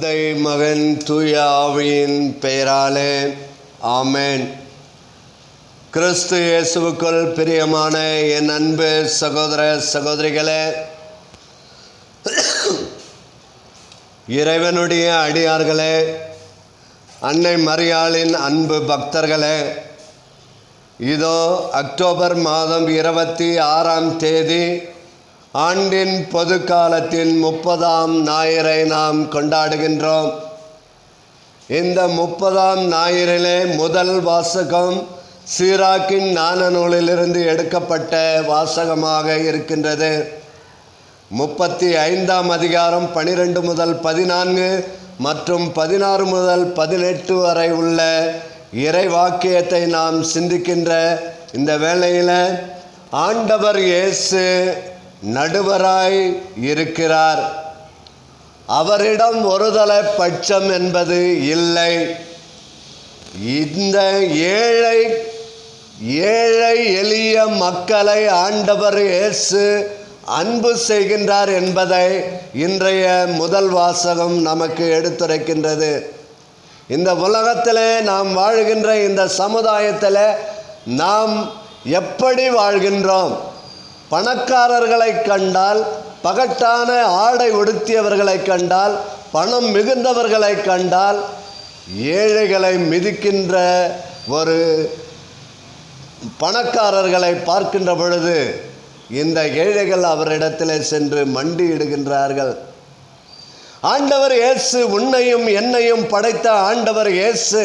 தந்தை மகன் தூய பெயராலே ஆமேன். கிறிஸ்து இயேசுவுக்குள் பிரியமான என் அன்பு சகோதர சகோதரிகளே இறைவனுடைய அடியார்களே அன்னை மரியாளின் அன்பு பக்தர்களே இதோ அக்டோபர் மாதம் இருபத்தி ஆறாம் தேதி ஆண்டின் பொது காலத்தின் முப்பதாம் ஞாயிறை நாம் கொண்டாடுகின்றோம். இந்த முப்பதாம் ஞாயிறிலே முதல் வாசகம் சீராக்கின் ஞான நூலிலிருந்து எடுக்கப்பட்ட வாசகமாக இருக்கின்றது. முப்பத்தி ஐந்தாம் அதிகாரம் பனிரெண்டு முதல் பதினான்கு மற்றும் பதினாறு முதல் பதினெட்டு வரை உள்ள இறை வாக்கியத்தை நாம் சிந்திக்கின்ற இந்த வேளையில் ஆண்டவர் இயேசு நடுவராய் இருக்கிறார். அவரிடம் ஒருதலை பட்சம் என்பது இல்லை. இந்த ஏழை ஏழை எளிய மக்களை ஆண்டவர் இயேசு அன்பு செய்கின்றார் என்பதை இன்றைய முதல் வாசகம் நமக்கு எடுத்துரைக்கின்றது. இந்த உலகத்திலே நாம் வாழ்கின்ற இந்த சமுதாயத்தில் நாம் எப்படி வாழ்கின்றோம்? பணக்காரர்களை கண்டால் பகட்டான ஆடை உடுத்தியவர்களை கண்டால் பணம் மிகுந்தவர்களை கண்டால் ஏழைகளை மிதிக்கின்ற ஒரு பணக்காரர்களை பார்க்கின்ற பொழுது இந்த ஏழைகள் அவரிடத்தில் சென்று மண்டியிடுகின்றார்கள். ஆண்டவர் இயேசு உன்னையும் என்னையும் படைத்த ஆண்டவர் இயேசு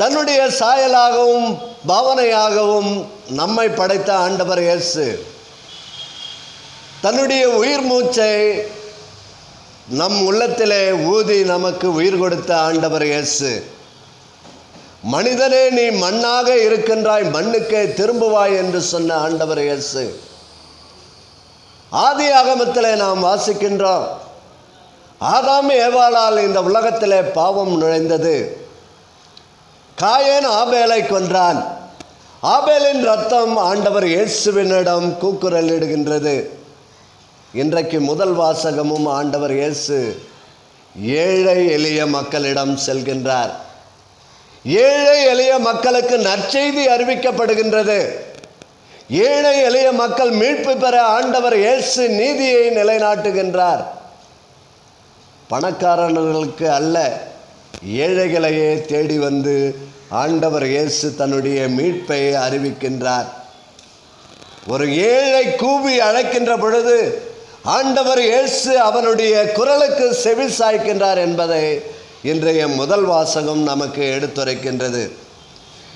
தன்னுடைய சாயலாகவும் பாவனையாகவும் நம்மை படைத்த ஆண்டவர் இயேசு. தன்னுடைய உயிர் மூச்சை நம் உள்ளத்திலே ஊதி நமக்கு உயிர் கொடுத்த ஆண்டவர் இயேசு. மனிதனே நீ மண்ணாக இருக்கின்றாய் மண்ணுக்கே திரும்புவாய் என்று சொன்ன ஆண்டவர் இயேசு. ஆதி ஆகமத்தில் நாம் வாசிக்கின்றோம் ஆதாம் ஏவாளால் இந்த உலகத்திலே பாவம் நுழைந்தது. காயேன் ஆபேலை கொன்றான். ஆபேலின் ரத்தம் ஆண்டவர் இயேசுவினிடம் கூக்குரலிடுகின்றது இன்றைக்கு முதல் வாசகமும் ஆண்டவர் இயேசு ஏழை எளிய மக்களிடம் செல்கின்றார். ஏழை எளிய மக்களுக்கு நற்செய்தி அறிவிக்கப்படுகின்றது. ஏழை எளிய மக்கள் மீட்பு பெற ஆண்டவர் இயேசு நீதியை நிலைநாட்டுகின்றார். பணக்காரர்களுக்கு அல்ல ஏழைகளையே தேடி வந்து ஆண்டவர் இயேசு தன்னுடைய மீட்பை அறிவிக்கின்றார். ஒரு ஏழை கூவி அழைக்கின்ற பொழுது ஆண்டவர் இயேசு அவனுடைய குரலுக்கு செவி சாய்க்கின்றார் என்பதை இன்றைய முதல் வாசகம் நமக்கு எடுத்துரைக்கின்றது.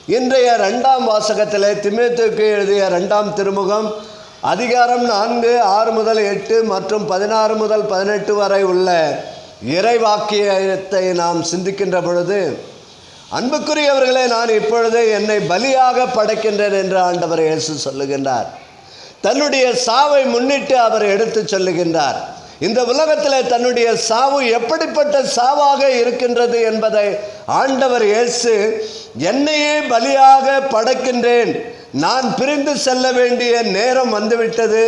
இன்றைய ரெண்டாம் வாசகத்திலே திமுத்துக்கு எழுதிய ரெண்டாம் திருமுகம் அதிகாரம் நான்கு ஆறு முதல் எட்டு மற்றும் பதினாறு முதல் பதினெட்டு வரை உள்ள இறைவாக்கியத்தை நாம் சிந்திக்கின்ற பொழுது அன்புக்குரியவர்களே நான் இப்பொழுது என்னை பலியாக படைக்கின்றேன் என்று ஆண்டவர் இயேசு சொல்லுகின்றார். தன்னுடைய சாவை முன்னிட்டு அவர் எடுத்து சொல்லுகின்றார். இந்த உலகத்தில் தன்னுடைய சாவு எப்படிப்பட்ட சாவாக இருக்கின்றது என்பதை ஆண்டவர் இயேசு என்னையே பலியாக படைக்கின்றேன். நான் பிரிந்து செல்ல வேண்டிய நேரம் வந்துவிட்டது.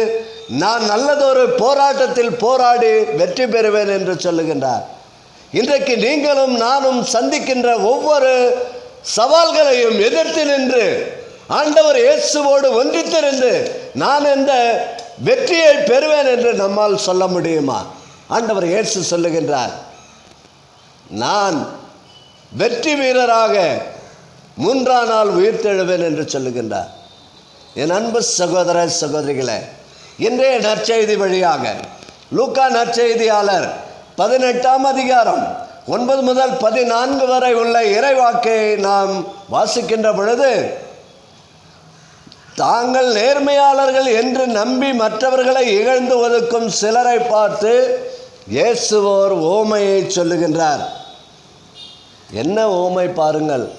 நான் நல்லதொரு போராட்டத்தில் போராடி வெற்றி பெறுவேன் என்று சொல்லுகின்றார். இன்றைக்கு நீங்களும் நானும் சந்திக்கின்ற ஒவ்வொரு சவால்களையும் எதிர்த்து நின்று ஆண்டவர் இயேசுவோடு ஒன்றித்திருந்து நான் இந்த வெற்றியை பெறுவேன் என்று நம்மால் சொல்ல முடியுமா? ஆண்டவர் இயேசு சொல்லுகின்றார் நான் வெற்றி வீரராக மூன்றாம் நாள் உயிர்த்தெழுவேன் என்று சொல்லுகின்றார். என் அன்பு சகோதர சகோதரிகளை இன்றைய நற்செய்தி வழியாக லூக்கா நற்செய்தியாளர் பதினெட்டாம் அதிகாரம் ஒன்பது முதல் பதினான்கு வரை உள்ள இறைவாக்கை நாம் வாசிக்கின்ற பொழுது தாங்கள் நேர்மையாளர்கள் என்று நம்பி மற்றவர்களை இகழ்ந்து ஒதுக்கும் சிலரை பார்த்து இயேசுவோர் ஓமையை சொல்லுகின்றார். என்ன ஓமை பாருங்கள்.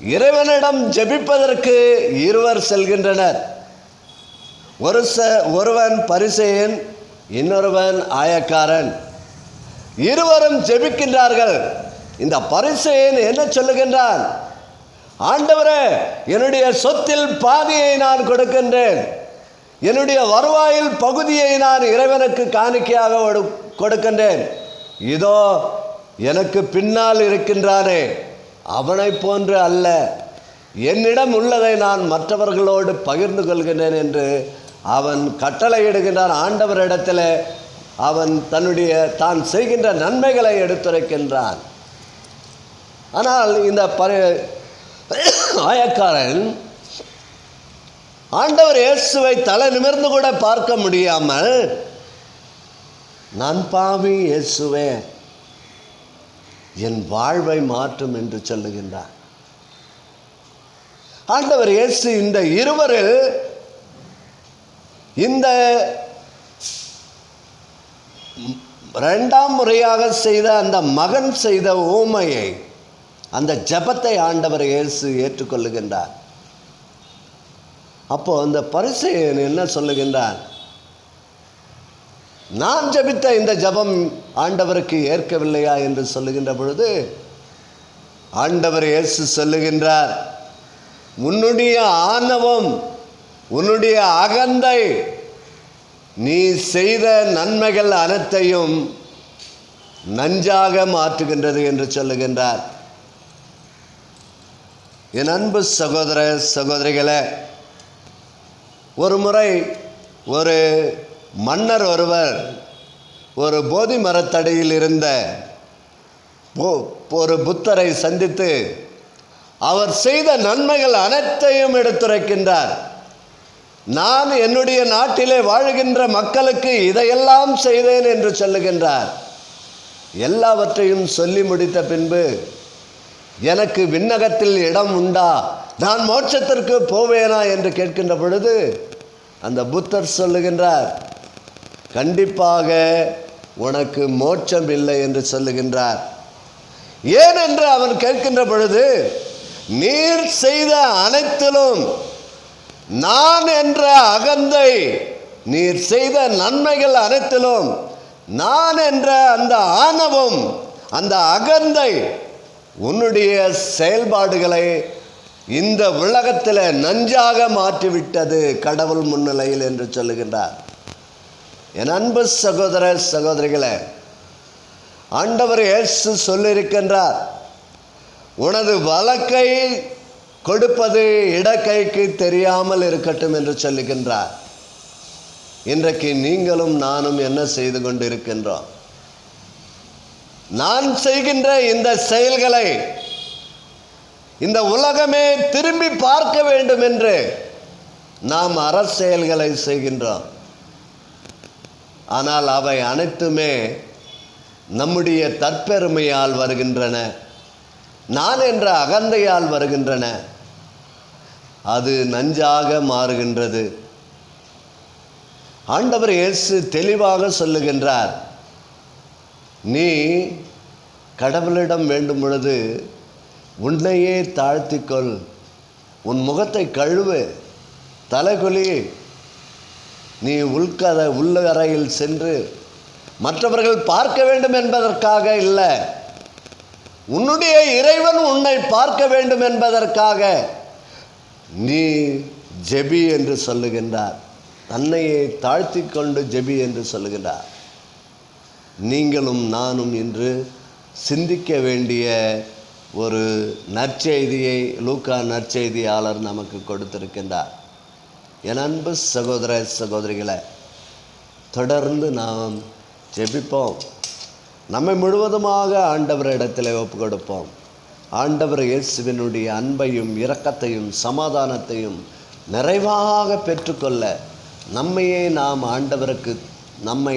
இறைவனிடம் ஜெபிப்பதற்கு இருவர் செல்கின்றனர். ஒரு ச ஒருவன் பரிசெயன் இன்னொருவன் ஆயக்காரன். இருவரும் ஜெபிக்கின்றார்கள். இந்த பரிசெயன் என்ன சொல்லுகின்றான்? ஆண்டவரே என்னுடைய சொத்தில் பாதியை நான் கொடுக்கின்றேன். என்னுடைய வருவாயில் பகுதியை நான் இறைவனுக்கு காணிக்கையாக கொடுக்கின்றேன். இதோ எனக்கு பின்னால் இருக்கின்றானே அவனைப் போன்று அல்ல. என்னிடம் உள்ளதை நான் மற்றவர்களோடு பகிர்ந்து கொள்கின்றேன் என்று அவன் கட்டளை கட்டளையிடுகின்றான் ஆண்டவரிடத்தில் அவன் தன்னுடைய தான் செய்கின்ற நன்மைகளை எடுத்துரைக்கின்றான். ஆனால் இந்த பரி ஆயக்காரன் ஆண்டவர் இயேசுவை தலை நிமிர்ந்து கூட பார்க்க முடியாமல் நான் பாவி இயேசுவே என் வாழ்வை மாற்றும் என்று சொல்லுகின்றார் ஆண்டவர் இயேசு இந்த இருவரில் இந்த ரெண்டாம் முறையாக செய்த அந்த மகன் செய்த ஊமையை அந்த ஜெபத்தை ஆண்டவர் இயேசு ஏற்றுக்கொள்ளுகின்றார். அப்போ அந்த பரிசையன் என்ன சொல்லுகின்றான் நான் ஜெபித்த இந்த ஜெபம் ஆண்டவருக்கு ஏற்கவில்லையா என்று சொல்லுகின்ற பொழுது ஆண்டவர் இயேசு சொல்லுகின்றார் உன்னுடைய ஆணவம் உன்னுடைய அகந்தை நீ செய்த நன்மைகள் அனைத்தையும் நஞ்சாக மாற்றுகின்றது என்று சொல்லுகின்றார். என் அன்பு சகோதர சகோதரிகளை ஒரு முறை ஒரு மன்னர் ஒருவர் ஒரு போதி மரத்தடியில் இருந்த போ- ஒரு புத்தரை சந்தித்து அவர் செய்த நன்மைகள் அனைத்தையும் எடுத்துரைக்கின்றார். நான் என்னுடைய நாட்டிலே வாழுகின்ற மக்களுக்கு இதையெல்லாம் செய்தேன் என்று சொல்லுகின்றார். எல்லாவற்றையும் சொல்லி முடித்த பின்பு எனக்கு விண்ணகத்தில் இடம் உண்டா? நான் மோட்சத்திற்கு போவேனா என்று கேட்கின்ற பொழுது அந்த புத்தர் சொல்லுகின்றார் கண்டிப்பாக உனக்கு மோட்சம் இல்லை என்று சொல்லுகின்றார். ஏனென்று அவன் கேட்கின்ற பொழுது நீர் செய்த அனைத்திலும் நான் என்ற அகந்தை நீர் செய்த நன்மைகள் அனைத்திலும் நான் என்ற அந்த ஆணவம் அந்த அகந்தை உன்னுடைய செயல்பாடுகளை இந்த உலகத்தில் நஞ்சாக மாற்றிவிட்டது கடவுள் முன்னிலையில் என்று சொல்லுகின்றார். என் அன்பு சகோதர சகோதரிகளே ஆண்டவர் இயேசு சொல்லியிருக்கின்றார் உனது வழக்கை கொடுப்பது இடக்கைக்கு தெரியாமல் இருக்கட்டும் என்று சொல்லுகின்றார். இன்றைக்கு நீங்களும் நானும் என்ன செய்து கொண்டு இருக்கின்றோம் நான் செய்கின்ற இந்த செயல்களை இந்த உலகமே திரும்பி பார்க்க வேண்டும் என்று நாம் அரசியல்களை செய்கின்றோம். ஆனால் அவை அனைத்துமே நம்முடைய தற்பெருமையால் வருகின்றன. நான் என்ற அகந்தையால் வருகின்றன. அது நஞ்சாக மாறுகின்றது. ஆண்டவர் இயேசு தெளிவாக சொல்லுகின்றார் நீ கடவுளிடம் வேண்டும் பொழுது உன்னையே தாழ்த்திக்கொள். உன் முகத்தை கழுவு தலைகுலி. நீ உள்கத உள்ளறையில் சென்று மற்றவர்கள் பார்க்க வேண்டும் என்பதற்காக இல்லை. உன்னுடைய இறைவன் உன்னை பார்க்க வேண்டும் என்பதற்காக நீ ஜெபி என்று சொல்லுகின்றார். தன்னையை தாழ்த்தி கொண்டு ஜெபி என்று சொல்லுகின்றார். நீங்களும் நானும் இன்று சிந்திக்க வேண்டிய ஒரு நற்செய்தியை லூக்கா நற்செய்தியாளர் நமக்கு கொடுத்திருக்கின்றார். என் அன்பு சகோதர சகோதரிகளை தொடர்ந்து நாம் ஜெபிப்போம். நம்மை முழுவதுமாக ஆண்டவரிடத்தில் ஒப்பு கொடுப்போம் ஆண்டவர் இயேசுவினுடைய அன்பையும் இரக்கத்தையும் சமாதானத்தையும் நிறைவாக பெற்றுக்கொள்ள நம்மையே நாம் ஆண்டவருக்கு நம்மை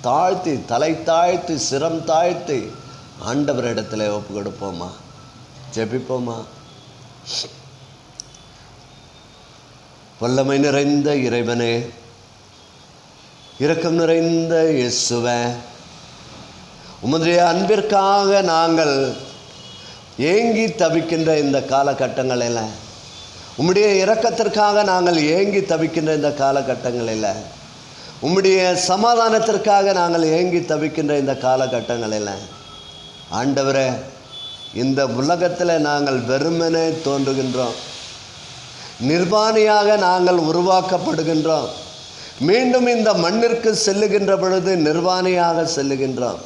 தாழ்த்தி தலை தாழ்த்தி சிரம் தாழ்த்தி ஆண்டவரிடத்தில் ஒப்பு கொடுப்போமா? ஜெபிப்போமா? வல்லமை நிறைந்த இறைவனே இரக்கம் நிறைந்த இயேசுவ உமதுடைய அன்பிற்காக நாங்கள் ஏங்கி தவிக்கின்ற இந்த காலகட்டங்களில் உம்முடைய இரக்கத்திற்காக நாங்கள் ஏங்கி தவிக்கின்ற இந்த காலகட்டங்களில் உம்முடைய சமாதானத்திற்காக நாங்கள் ஏங்கி தவிக்கின்ற இந்த காலகட்டங்களில் ஆண்டவரே இந்த உலகத்தில் நாங்கள் வெறுமனே தோன்றுகின்றோம். நிர்வாணியாக நாங்கள் உருவாக்கப்படுகின்றோம். மீண்டும் இந்த மண்ணிற்கு செல்லுகின்ற பொழுது நிர்வாணியாக செல்லுகின்றோம்.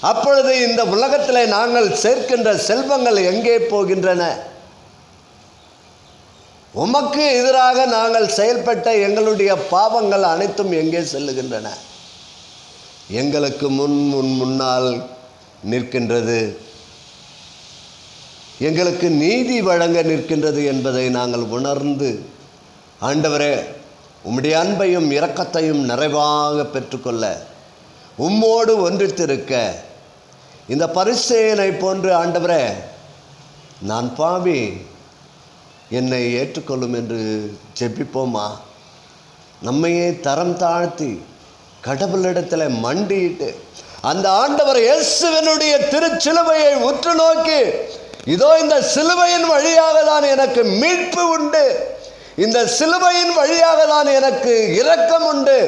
அப்பொழுது இந்த உலகத்தில் நாங்கள் சேர்க்கின்ற செல்வங்கள் எங்கே போகின்றன? உமக்கு எதிராக நாங்கள் செயல்பட்ட எங்களுடைய பாவங்கள் அனைத்தும் எங்கே செல்லுகின்றன? எங்களுக்கு முன் முன் முன்னால் நிற்கின்றது. எங்களுக்கு நீதி வழங்க நிற்கின்றது என்பதை நாங்கள் உணர்ந்து ஆண்டவரே உம்முடைய அன்பையும் இரக்கத்தையும் நிறைவாக பெற்றுக்கொள்ள உம்மோடு ஒன்றித்திருக்க இந்த பரிசேனை போன்று ஆண்டவரே நான் பாவி என்னை ஏற்றுக்கொள்ளும் என்று ஜெபிப்போமா? நம்மையே தரம் தாழ்த்தி கடவுளிடத்தில் மண்டியிட்டு அந்த ஆண்டவர் இயேசுவனுடைய திருச்சிலுவையை உற்று நோக்கி இதோ இந்த சிலுவையின் வழியாக தான் எனக்கு மீட்பு உண்டு. இந்த சிலுவையின் வழியாக தான் எனக்கு இரக்கம் உண்டு.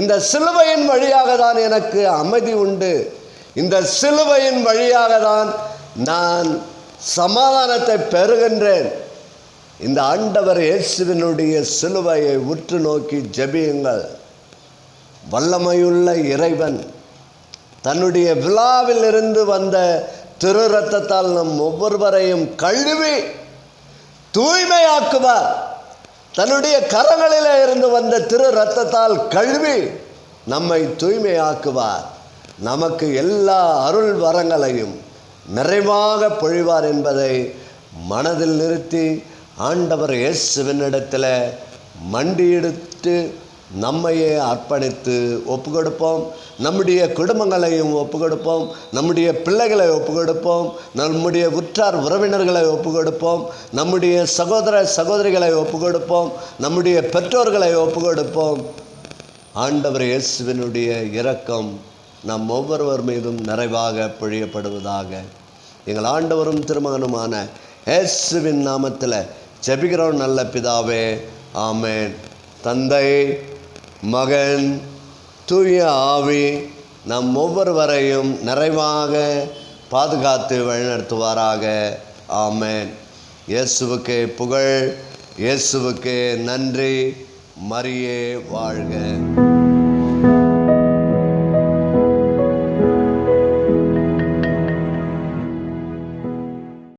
இந்த சிலுவையின் வழியாக தான் எனக்கு அமைதி உண்டு. இந்த சிலுவையின் வழியாக தான் நான் சமாதானத்தை பெறுகின்றேன். இந்த ஆண்டவர் இயேசுவினுடைய சிலுவையை உற்று நோக்கி ஜெபியுங்கள். வல்லமையுள்ள இறைவன் தன்னுடைய விழாவிலிருந்து வந்த திரு ரத்தத்தால் நம் ஒவ்வொருவரையும் கழுவி தூய்மையாக்குவார். தன்னுடைய கரங்களிலே இருந்து வந்த திரு ரத்தத்தால் கழுவி நம்மை தூய்மையாக்குவார். நமக்கு எல்லா அருள் வரங்களையும் நிறைவாக பொழிவார் என்பதை மனதில் நிறுத்தி ஆண்டவர் இயேசுவினிடத்தில் மண்டியெடுத்து நம்மையே அர்ப்பணித்து ஒப்பு கொடுப்போம் நம்முடைய குடும்பங்களையும் ஒப்பு கொடுப்போம் நம்முடைய பிள்ளைகளை ஒப்பு கொடுப்போம் நம்முடைய உற்றார் உறவினர்களை ஒப்பு கொடுப்போம் நம்முடைய சகோதர சகோதரிகளை ஒப்பு கொடுப்போம் நம்முடைய பெற்றோர்களை ஒப்பு கொடுப்போம் ஆண்டவர் இயேசுவினுடைய இரக்கம் நம் ஒவ்வொருவர் மீதும் நிறைவாக பொழியப்படுவதாக. எங்கள் ஆண்டவரும் திருமகனுமான ஏசுவின் நாமத்தில் ஜெபிக்கிறோம் நல்ல பிதாவே. ஆமேன். தந்தை மகன் தூய ஆவி நம் ஒவ்வொருவரையும் நிறைவாக பாதுகாத்து வழிநடத்துவாராக. ஆமேன். இயேசுவுக்கு புகழ் இயேசுவுக்கு நன்றி. மரியே வாழ்க.